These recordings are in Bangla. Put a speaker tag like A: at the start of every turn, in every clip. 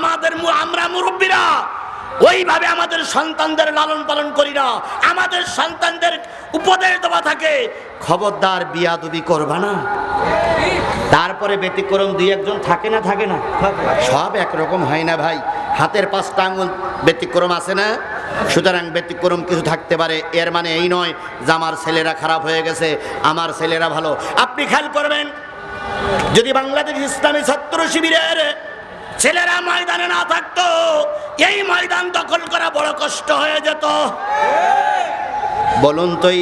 A: আমাদের আমরা মুরব্বীরা ওইভাবে আমাদের সন্তানদের লালন পালন করি না। আমাদের সন্তানদের উপদেশ দেওয়া থাকে, খবরদার বিয়াদুবি করবা না। তারপরে ব্যতিক্রম দুই একজন থাকে না থাকে না। সব একরকম হয় না ভাই। হাতের পাঁচটা আঙুল ব্যতিক্রম আছে না? সুতরাং ব্যতিক্রম কিছু থাকতে পারে। এর মানে এই নয় যে আমার ছেলেরা খারাপ হয়ে গেছে, আমার ছেলেরা ভালো। আপনি খেয়াল করবেন, যদি বাংলাদেশ ইসলামী ছাত্র শিবিরের ছেলেরা ময়দানে না থাকতো এই ময়দান দখল করা বড় কষ্ট হয়ে যেত। বলুন তোই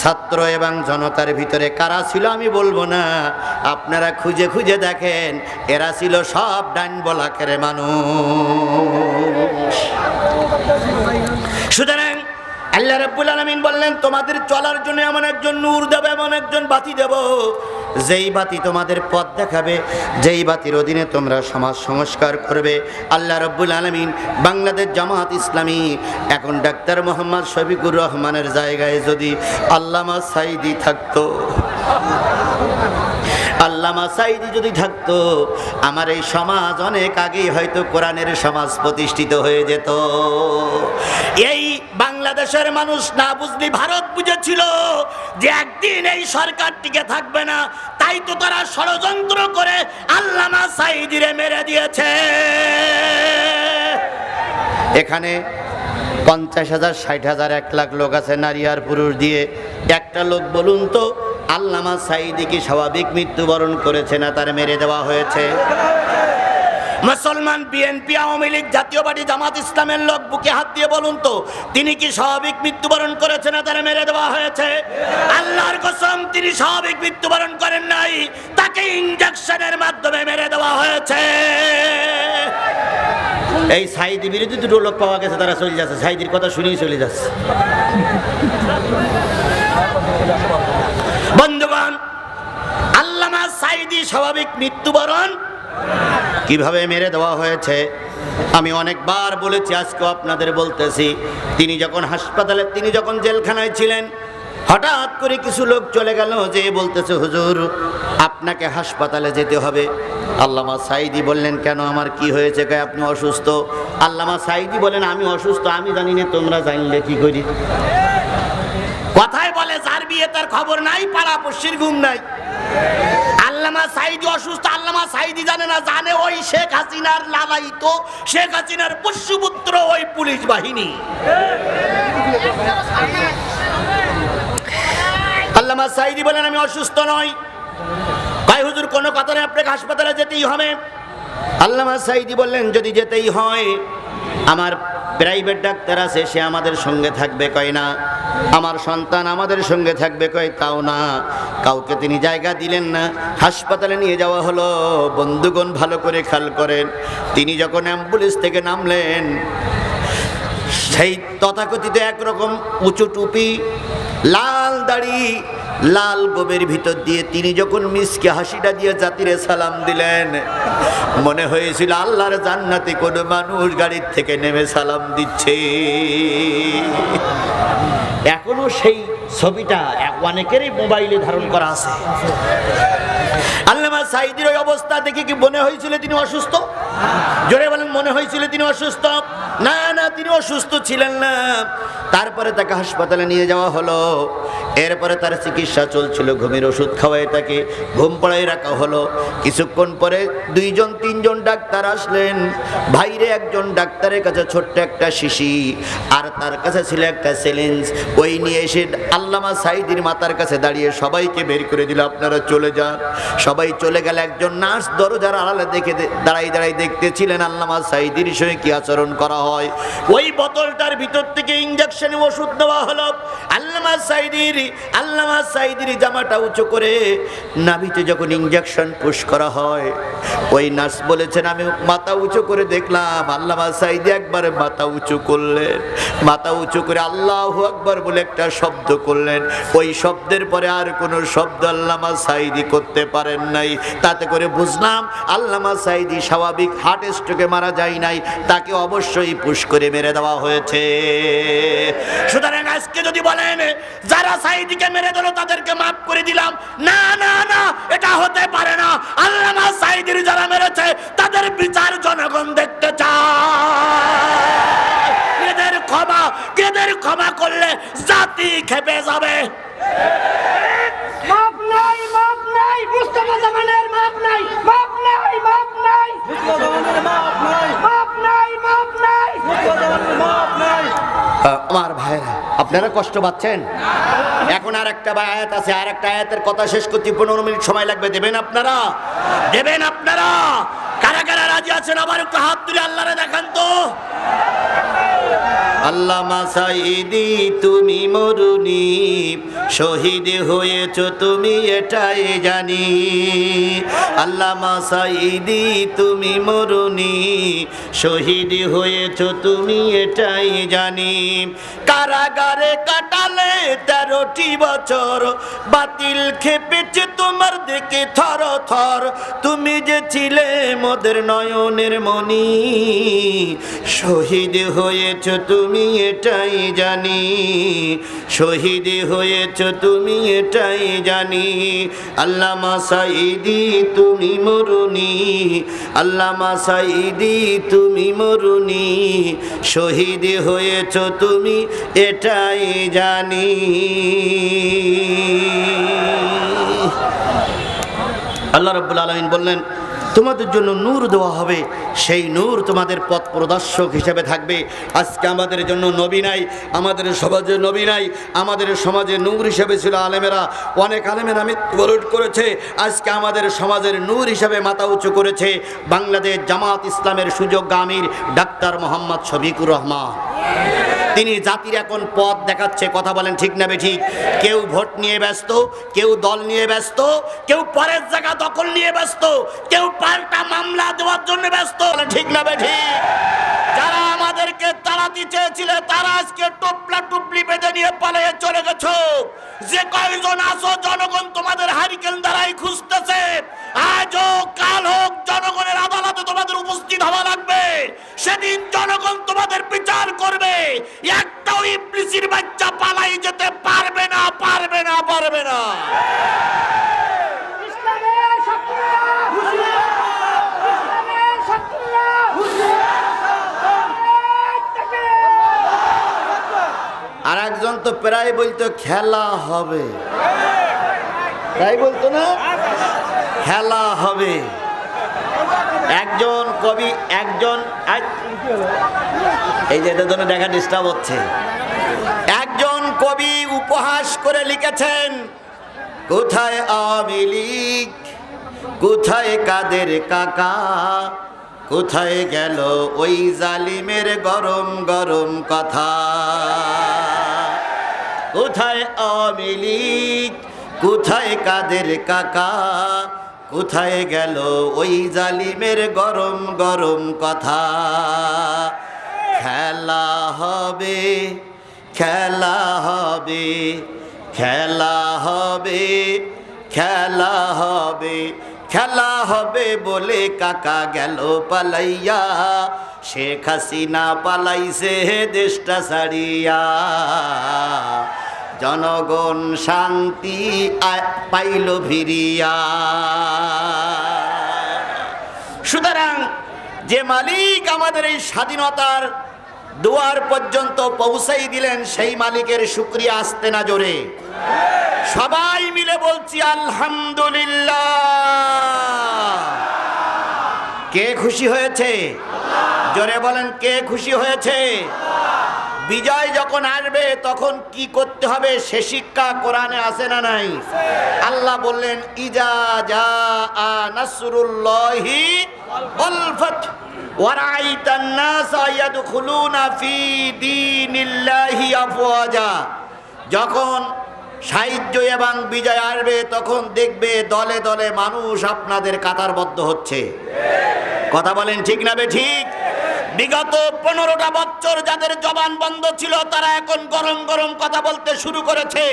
A: ছাত্র এবং জনতার ভিতরে কারা ছিল আমি বলব না। আপনারা খুঁজে খুঁজে দেখেন এরা ছিল সব ডাইন বলাকের মানুষ। সুতরাং আল্লাহ রাব্বুল আলামিন বললেন, তোমাদের চলার জন্য এমন একজন নূর দেবে, এমন একজন বাতি দেব। যেই বাতি তোমাদের পথ দেখাবে, যেই বাতির অধীনে তোমরা সমাজ সংস্কার করবে। আল্লাহ রব্বুল আলমিন বাংলাদেশ জামাত ইসলামী এখন ডাক্তার মোহাম্মদ শফিকুর রহমানের জায়গায় যদি আল্লামা সাইদি থাকতো। আল্লামা সাইদি যদি থাকতো, আমার এই সমাজ অনেক আগেই হয়তো কোরআনের সমাজ প্রতিষ্ঠিত হয়ে যেত। এই বাংলাদেশের মানুষ না বুঝলি, ভারত বুঝেছিল যে একদিন এই সরকার টিকে থাকবে না। তাই তো তারা ষড়যন্ত্র করে আল্লামা সাইদিরে মেরে দিয়েছে। এখানে পঞ্চাশ হাজার, ষাট হাজার, এক লাখ লোক আছে, নারী আর পুরুষ দিয়ে। একটা লোক বলুন তো, আল্লামা সাইদি কি স্বাভাবিক মৃত্যুবরণ করেছে না তার মেরে দেওয়া হয়েছে? মুসলমান বিএনপি, আওয়ামী লীগ, জাতীয় জামাত ইসলামের লোক, বুকে হাত দিয়ে বলুন তো, তিনি কি স্বাভাবিক মৃত্যুবরণ করেছে না তারা মেরে দেওয়া হয়েছে? আল্লাহর কসম, তিনি স্বাভাবিক মৃত্যুবরণ করেন নাই, তাকে ইঞ্জেকশনের মাধ্যমে মেরে দেওয়া হয়েছে। এই সাইদি বিরোধী দুটো লোক পাওয়া গেছে, তারা চলে যাচ্ছে। সাইদির কথা শুনেই চলে যাচ্ছে। বন্ধুগণ, আল্লামা সাইদি স্বাভাবিক মৃত্যুবরণ কীভাবে মেরে দেওয়া হয়েছে? আমি অনেকবার বলেছি আজকেও আপনাদের বলতেছি, তিনি যখন হাসপাতালে, তিনি যখন জেলখানায় ছিলেন, হঠাৎ করে কিছু লোক চলে গেল, যে বলতেছে, হুজুর, আপনাকে হাসপাতালে যেতে হবে। আল্লামা সাইদি বললেন, কেন, আমার কি হয়েছে? কে আপনি অসুস্থ? আল্লামা সাইদি বলেন, আমি অসুস্থ, আমি জানি না, তোমরা জানলে কি করি? কথায় বলে, যার বিয়ে তার খবর নাই পাড়া পড়শির ঘুম নাই। আল্লামা সাইদি অসুস্থ, আল্লামা সাইদি জানে না, জানে ওই শেখ হাসিনার লালাইত শেখ হাসিনার পুষ্যপুত্র ওই পুলিশ বাহিনী। আল্লামা সাইদি বলেন, আমি অসুস্থ নই। ভাই হুজুর, কোনো কথা নেই, আপনাকে হাসপাতালে যেতেই হবে। আল্লামা সাইদি বললেন, যদি যেতেই হয় আমার প্রাইভেট ডাক্তার আছে, সে আমাদের সঙ্গে থাকবে, কয় না। আমার সন্তান আমাদের সঙ্গে থাকবে, কয় তাও না। কাউকে তিনি জায়গা দিলেন না, হাসপাতালে নিয়ে যাওয়া হলো। বন্ধুগণ ভালো করে খেয়াল করেন, তিনি যখন অ্যাম্বুলেন্স থেকে নামলেন, সেই তথাকথিত একরকম উঁচু টুপি, লাল দাড়ি লাল গোবের ভিতর দিয়ে তিনি যখন মিসকে হাসিটা দিয়ে জাতিরে সালাম দিলেন, মনে হয়েছিল আল্লাহর জান্নাতে কোনো মানুষ গাড়ির থেকে নেমে সালাম দিচ্ছে। এখনও সেই ছবিটা অনেকেরই মোবাইলে ধারণ করা আছে। আল্লামা সাইদির ওই অবস্থা দেখে কি মনে হয়েছিল তিনি অসুস্থ? জোরে বলেন, মনে হয়েছিল তিনি অসুস্থ? না না, তিনি অসুস্থ ছিলেন না। তারপরে তাকে হাসপাতালে নিয়ে যাওয়া হলো। এরপরে তার চিকিৎসা চলছিল, ঘুমের ওষুধ খাওয়াই তাকে ঘুম পড়াই রাখা হলো। কিছুক্ষণ পরে দুইজন, তিনজন ডাক্তার আসলেন। ভাইরে একজন ডাক্তারের কাছে ছোট্ট একটা শিশি আর তার কাছে ছিল একটা চ্যালেঞ্জ। ওই নিয়ে এসে আল্লামা সাইদির মাতার কাছে দাঁড়িয়ে সবাইকে বের করে দিল, আপনারা চলে যান। সবাই চলে গেলে একজন নার্স, দরজার আড়ালে দেখে দাঁড়াই দাঁড়াই দেখতেছিলেন আল্লামা সাইদির সঙ্গে কি আচরণ করা হয়। ওই বোতলটার ভিতর থেকে ইঞ্জেকশনে ওষুধ দেওয়া হলো। আল্লামা সাইদির আল্লামা সাইদির জামাটা উঁচু করে নাভিতে যখন ইঞ্জেকশন পুশ করা হয়, ওই নার্স বলেছেন, আমি মাথা উঁচু করে দেখলাম। আল্লামা সাইদি একবার মাথা উঁচু করলেন। মাথা উঁচু করে আল্লাহ আকবার বলে একটা শব্দ করলেন। ওই শব্দের পরে আর কোনো শব্দ আল্লামা সাইদি করতে পারেন নাই। তাতে করে বুঝলাম আল্লামা সাইদি স্বাভাবিক হার্ট স্ট্রোকে মারা যায় নাই, তাকে অবশ্যই পুশ করে মেরে দেওয়া হয়েছে। সুতরাং আজকে যদি বলেন, যারা সাইদিকে মেরে দিল তাদেরকে মাফ করে দিলাম। না না না, এটা হতে পারে না। আল্লামা সাইদির যারা মেরেছে, তাদের বিচার জনগণ দেখতে চায়। এদের ক্ষমা এদের ক্ষমা করলে জাতি খেপে যাবে?
B: নাই মুস্তফা জামানের মাপ নাই মাপ নাই মাপ নাই। মাপ নাই। মাপ নাই
A: আমার ভাইরা আপনারা কষ্ট পাচ্ছেন? এখন আর একটা বা আয়াত আছে আর একটা আয়াতের কথা শেষ করতে পনেরো মিনিট সময় লাগবে দেবেন আপনারা? দেবেন আপনারা? কারা কারা রাজি আছেন? আবার একটু হাত তুলে আল্লাহরে দেখান তো। আল্লাহ মাসাইদি তুমি মরুনি শহীদ হয়েছ তুমি, এটাই জানি। আল্লাহ মাসাইদি তুমি মরুনি শহীদ হয়েছ তুমি, এটাই জানি। কারাগারে কাটালে তেরোটি বছর বাতিল খেপেছে তোমার দিকে থর থর। তুমি যে ছিলে মোদের নয়নের মনি শহীদ হয়েছ তুমি এটাই জানি, শহীদ হয়েছ তুমি এটাই জানি। আল্লাহ মাসাইদি তুমি মরুনি আল্লাহ মাসাইদি তুমি মরুনি শহীদ হয়েছ তুমি এটাই জানি। আল্লাহ রব্বুল আলমিন বললেন, তোমাদের জন্য নূর দেওয়া হবে। সেই নূর তোমাদের পথ প্রদর্শক হিসেবে থাকবে। আজকে আমাদের জন্য নবী নাই, আমাদের সমাজে নবী নাই, আমাদের সমাজে নূর হিসেবে ছিল আলেমেরা। অনেক আলেমেরা মৃত্যুবরণ করেছে। আজকে আমাদের সমাজের নূর হিসেবে মাথা উঁচু করেছে। বাংলাদেশ জামাত ইসলামের সুযোগ আমির ডাক্তার মোহাম্মদ শফিকুর রহমান। তিনি জাতির এখন পথ দেখাচ্ছে, কথা বলেন ঠিক না ঠিক কেউ ভোট নিয়ে ব্যস্ত, কেউ দল নিয়ে ব্যস্ত, কেউ পরের জায়গা দখল নিয়ে ব্যস্ত, কেউ পাল্টা মামলা দেওয়ার জন্য ব্যস্ত ঠিক না ঠিক যারা আমাদেরকে তাড়াতে চেয়েছিল, তারা আজকে টোপলা টুপলি বেঁধে নিয়ে পালিয়ে চলে গেছো। যে কয়জন আসো জনগণ তোমাদের হারিকেন দ্বারাই খুঁজতেছে। আজ হোক কাল হোক, জনগণের আদালতে তোমাদের উপস্থিত হওয়া লাগবে। সেদিন জনগণ তোমাদের বিচার করবে। একটাও ইবলিসির বাচ্চা পালাই যেতে পারবে না পারবে না পারবে না। আর একজন তো প্রায় বলতো, খেলা হবে। তাই বলতো না? খেলা হবে। একজন কবি, একজন এই যে এটার জন্য দেখা ডিস্টার্ব হচ্ছে। একজন কবি উপহাস করে লিখেছেন, কোথায় আওয়ামী লীগ কোথায় কাদের কাকা? কোথায় গেল ওই জালিমের গরম গরম কথা? কোথায় আওয়ামী লীগ কোথায় কাদের কাকা? কোথায় গেল ওই জালিমের গরম গরম কথা? খেলা হবে খেলা হবে খেলা হবে খেলা হবে খেলা হবে বলে কাকা গেল পালাইয়া। শেখ হাসিনা পালাইছে দেশটা ছাড়িয়া। জনগণ শান্তি পাইল ভিরিয়া সুতরাং যে মালিক আমাদের এই স্বাধীনতার দুয়ার পর্যন্ত পৌঁছাই দিলেন, সেই মালিকের শুক্রিয়া আসতে না জোরে। সবাই মিলে বলছি, আলহামদুলিল্লাহ। কে খুশি হয়েছে? জোরে বলেন, কে খুশি হয়েছে? বিজয় যখন আসবে, তখন কি করতে হবে সে শিক্ষা কোরআনে আছে না নাই? আল্লাহ বললেন, ইজা যা আ নাসরুল্লাহি ওয়াল ফাত ওয়ারাইতান নাসা ইয়াদখুলুনা ফি দীনিল্লাহি আফওয়াজা। যখন সাহায্য এবং বিজয় আসবে, তখন দেখবে দলে দলে মানুষ আপনাদের কাতারবদ্ধ হচ্ছে। কথা বলেন ঠিক না বে ঠিক? বিগত পনেরোটা বছর যাদের জবান বন্ধ ছিল, তারা এখন গরম গরম কথা বলতে শুরু করেছে।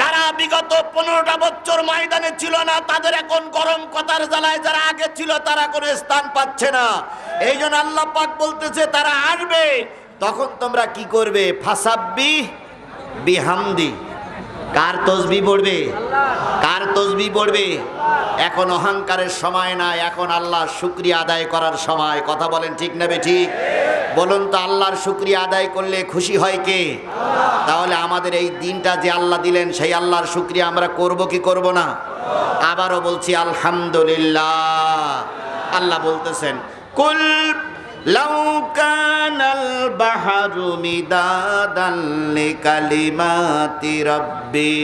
A: যারা বিগত পনেরোটা বছর ময়দানে ছিল না, তাদের এখন গরম কথার জ্বালায় যারা আগে ছিল, তারা কোনো স্থান পাচ্ছে না। এই জন্য আল্লাহ পাক বলতেছে, তারা আসবে তখন তোমরা কি করবে? ফাসাব্বি বিহামদি। কার তসবি পড়বে? কার তসবি পড়বে? এখন অহংকারের সময় না এখন আল্লাহ শুক্রিয়া আদায় করার সময়। কথা বলেন ঠিক না বে ঠিক? বলুন তো, আল্লাহর শুক্রিয়া আদায় করলে খুশি হয় কে? তাহলে আমাদের এই দিনটা যে আল্লাহ দিলেন, সেই আল্লাহর শুক্রিয়া আমরা করব কি করব না? আবারও বলছি, আলহামদুলিল্লাহ। আল্লাহ বলতেছেন, কুল লাউ কানাল বাহরু মিদাদান লিকালিমাতি রাব্বি,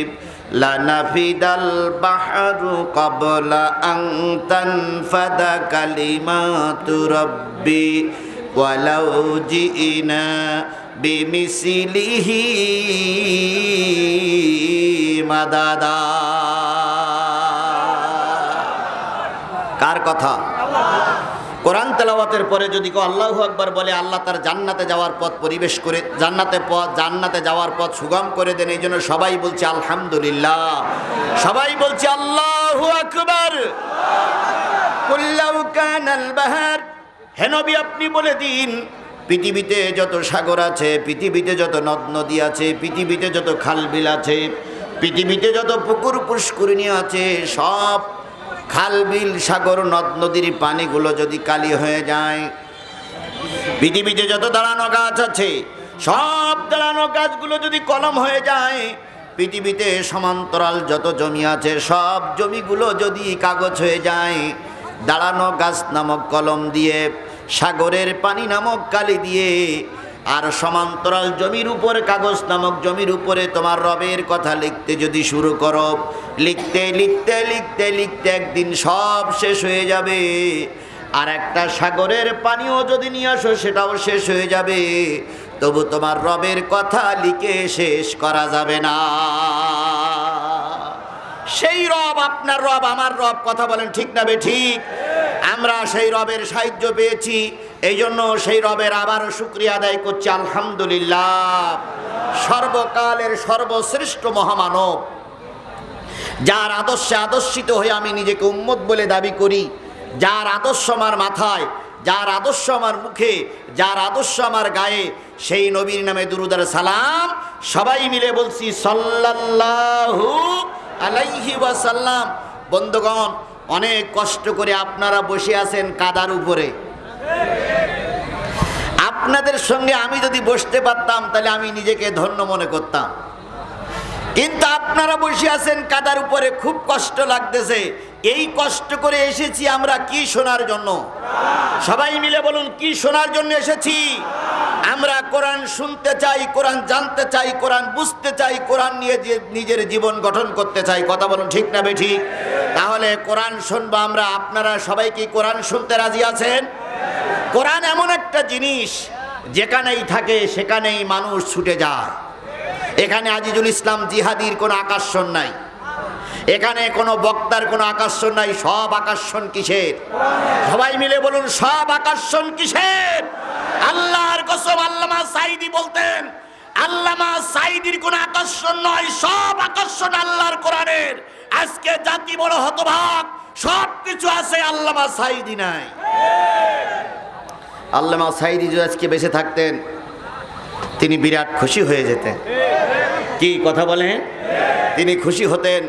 A: লানাফিদাল বাহরু ক্বাবলা আন তানফাদা কালিমাতু রাব্বি, ওয়ালাউ জিইনা বিমিসলিহি মাদাদা। কার কথা? তেলাওয়াতের পরে যদি কেউ আল্লাহু আকবার বলে, আল্লাহ তার জান্নাতে যাওয়ার পথ পরিবেশ করে, জান্নাতে পথ, জান্নাতে যাওয়ার পথ সুগম করে দেন এই জন্য সবাই বলছে আলহামদুলিল্লাহ। সবাই বলছে আল্লাহু আকবার। কুল্লাউ কানাল বাহার। হে নবী, আপনি বলে দিন, পৃথিবীতে যত সাগর আছে, পৃথিবীতে যত নদ নদী আছে, পৃথিবীতে যত খাল বিল আছে, পৃথিবীতে যত পুকুর পুষ্করিণী আছে, সব খাল বিল সাগর নদ নদীর পানিগুলো যদি কালি হয়ে যায়, পৃথিবীতে যত দাঁড়ানো গাছ আছে, সব দাঁড়ানো গাছগুলো যদি কলম হয়ে যায়, পৃথিবীতে সমান্তরাল যত জমি আছে, সব জমিগুলো যদি কাগজ হয়ে যায়, দাঁড়ানো গাছ নামক কলম দিয়ে, সাগরের পানি নামক কালি দিয়ে আর সমান্তরাল জমির উপর, কাগজ নামক জমির উপরে তোমার রবের কথা লিখতে যদি শুরু করো, লিখতে লিখতে লিখতে লিখতে একদিন সব শেষ হয়ে যাবে। আর একটা সাগরের পানিও যদি নিয়ে আসো, সেটাও শেষ হয়ে যাবে। তবু তোমার রবের কথা লিখে শেষ করা যাবে না। সেই রব আপনার রব, আমার রব, কথা বলেন ঠিক না বে ঠিক? আমরা সেই রবের সাহায্য পেয়েছি। এই জন্য সেই রবের আবারও শুক্রিয়া আদায় করছি, আলহামদুলিল্লাহ। সর্বকালের সর্বশ্রেষ্ঠ মহামানব, যার আদর্শে আদর্শিত হয়ে আমি নিজেকে উম্মত বলে দাবি করি, যার আদর্শ আমার মাথায়, যার আদর্শ আমার মুখে, যার আদর্শ আমার গায়ে, সেই নবীর নামে দুরুদার সালাম সবাই মিলে বলছি, সাল্লাল্লাহু আলাইহি ওয়াসাল্লাম। বন্ধুগণ, অনেক কষ্ট করে আপনারা বসে আছেন কাদার উপরে। আপনাদের সঙ্গে আমি যদি বসতে পারতাম, তাহলে আমি নিজেকে ধন্য মনে করতাম। কিন্তু আপনারা বসে আছেন, কাদার উপরে খুব কষ্ট লাগতেছে। এই কষ্ট করে এসেছি আমরা কি শোনার জন্য? সবাই মিলে বলুন, কি শোনার জন্য এসেছি? আমরা কোরআন শুনতে চাই, কোরআন জানতে চাই, কোরআন বুঝতে চাই, কোরআন নিয়ে নিজের জীবন গঠন করতে চাই। কথা বলুন, ঠিক না বেঠিক? তাহলে কোরআন শুনব আমরা। আপনারা সবাই কি কোরআন শুনতে রাজি আছেন? কোরআন এমন একটা জিনিস যেখানেই থাকে, সেখানেই মানুষ ছুটে যায়। এখানে আজিজুল ইসলাম জিহাদির কোনো আকর্ষণ নাই। এখানে কোনো বক্তার কোনো আকর্ষণ নাই, সব আকর্ষণ কিসের? সবাই মিলে বলুন, সব আকর্ষণ কিসের? আল্লাহর কসম আল্লামা সাইদি বলতেন, আল্লামা সাইদির কোনো আকর্ষণ নয়, সব আকর্ষণ আল্লাহর কোরআনের। আজকে জাতি বড় হতভাগ সব কিছু আছে আল্লামা সাইদি নাই। আল্লামা সাইদি আজকে বেঁচে থাকতেন, তিনি বিরাট খুশি হয়ে যেতেন। কি কথা বলেন? তিনি খুশি হতেন।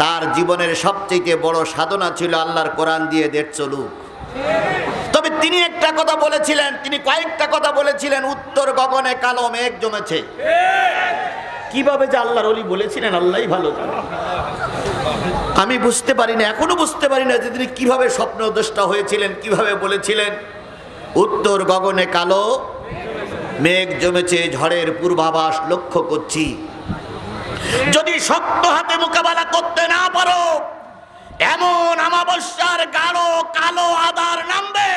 A: তার জীবনের সবচেয়ে বড় সাধনা ছিল আল্লাহর কোরআন দিয়ে দেড় চলুক তবে তিনি একটা কথা বলেছিলেন, তিনি কয়েকটা কথা বলেছিলেন, উত্তর গগনে কালো মেঘ জমেছে। কীভাবে যে আল্লাহর অলি বলেছিলেন আল্লাহই ভালো আমি বুঝতে পারি না এখনও বুঝতে পারি না যে তিনি কীভাবে স্বপ্নদ্রষ্টা হয়েছিলেন, কীভাবে বলেছিলেন। উত্তর গগনে কালো, মেঘ জমেছে ঝড়ের পূর্বাভাস লক্ষ্য করছি। যদি শক্ত হাতে মোকাবেলা করতে না পারো, এমন আমাবস্যার গাঢ় কালো আদার নামবে,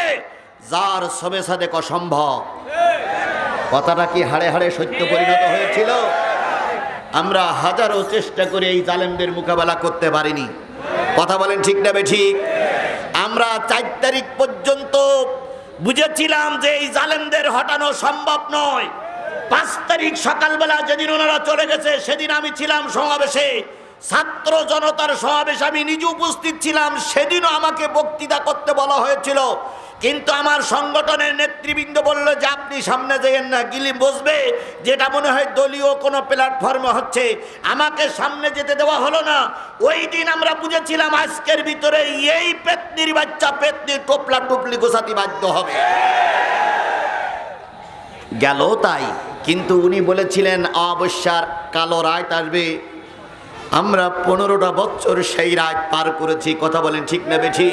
A: যার সবে সাদেক অসম্ভব। কথাটা কি হাড়ে হাড়ে সত্য পরিণত হয়েছিল? আমরা হাজারো চেষ্টা করে এই জালেমদের মোকাবেলা করতে পারিনি। কথা বলেন ঠিক না বে ঠিক? আমরা চার তারিখ পর্যন্ত বুঝেছিলাম যে এই জালেমদের হটানো সম্ভব নয়। পাঁচ তারিখ সকালবেলা যেদিন ওনারা চলে গেছে, সেদিন আমি ছিলাম সমাবেশে। ছাত্র জনতার সমাবেশে আমি নিজে উপস্থিত ছিলাম, সেদিনও আমাকে বক্তৃতা করতে বলা হয়েছিল। কিন্তু আমার সংগঠনের নেতৃবৃন্দ বলল যে আপনি সামনে যেয়েন না, গিলি বসবে। যেটা মনে হয় দলীয় কোনো প্ল্যাটফর্মে হচ্ছে। আমাকে সামনে যেতে দেওয়া হলো না। ওই দিন আমরা বুঝেছিলাম আজকের ভিতরে এই পেতনির বাচ্চা, পেতনির টোপলা টুপলি গোসাতি বাধ্য হবে। গেল তাই। কিন্তু উনি বলেছিলেন অবস্যার কালো রাত আসবে। আমরা পনেরোটা বছর সেই রাত পার করেছি। কথা বলেন ঠিক না বেঠি